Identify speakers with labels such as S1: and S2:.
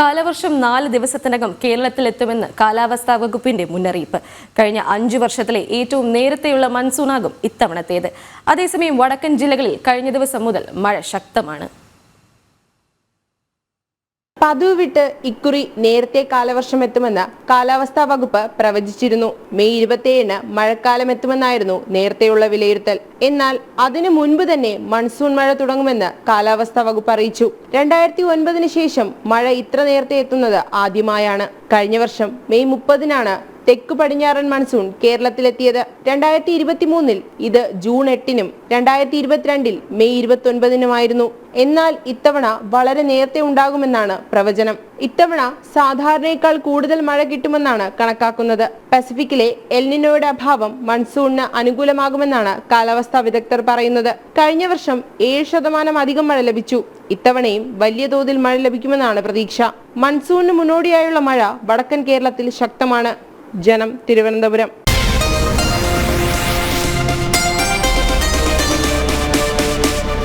S1: കാലവർഷം നാല് ദിവസത്തിനകം കേരളത്തിലെത്തുമെന്ന് കാലാവസ്ഥാ വകുപ്പിന്റെ മുന്നറിയിപ്പ്. കഴിഞ്ഞ അഞ്ചു വർഷത്തിലെ ഏറ്റവും നേരത്തെയുള്ള മൺസൂണാകും ഇത്തവണത്തേത്. അതേസമയം വടക്കൻ ജില്ലകളിൽ കഴിഞ്ഞ ദിവസം മുതൽ മഴ ശക്തമാണ്.
S2: പതിവ് വിട്ട് ഇക്കുറി നേരത്തെ കാലവർഷം എത്തുമെന്ന് കാലാവസ്ഥാ വകുപ്പ് പ്രവചിച്ചിരുന്നു. മെയ് ഇരുപത്തിയേഴിന് മഴക്കാലം എത്തുമെന്നായിരുന്നു നേരത്തെയുള്ള വിലയിരുത്തൽ. എന്നാൽ അതിനു മുൻപ് തന്നെ മൺസൂൺ മഴ തുടങ്ങുമെന്ന് കാലാവസ്ഥാ വകുപ്പ് അറിയിച്ചു. രണ്ടായിരത്തി ഒൻപതിന് ശേഷം മഴ ഇത്ര നേരത്തെ എത്തുന്നത് ആദ്യമായാണ്. കഴിഞ്ഞ വർഷം മെയ് മുപ്പതിനാണ് തെക്കു പടിഞ്ഞാറൻ മൺസൂൺ കേരളത്തിലെത്തിയത് രണ്ടായിരത്തി ഇരുപത്തി മൂന്നിൽ ഇത് ജൂൺ എട്ടിനും രണ്ടായിരത്തി ഇരുപത്തിരണ്ടിൽ മെയ് ഇരുപത്തി ഒൻപതിനുമായിരുന്നു എന്നാൽ ഇത്തവണ വളരെ നേരത്തെ ഉണ്ടാകുമെന്നാണ് പ്രവചനം. ഇത്തവണ സാധാരണയേക്കാൾ കൂടുതൽ മഴ കിട്ടുമെന്നാണ് കണക്കാക്കുന്നത്. പസഫിക്കിലെ എൽനിനോയുടെ അഭാവം മൺസൂണിന് അനുകൂലമാകുമെന്നാണ് കാലാവസ്ഥാ വിദഗ്ധർ പറയുന്നത്. കഴിഞ്ഞ വർഷം ഏഴ് ശതമാനം അധികം മഴ ലഭിച്ചു. ഇത്തവണയും വലിയ തോതിൽ മഴ ലഭിക്കുമെന്നാണ് പ്രതീക്ഷ. മൺസൂണിന് മുന്നോടിയായുള്ള മഴ വടക്കൻ കേരളത്തിൽ ശക്തമാണ്. ജനം തിരുവനന്തപുരം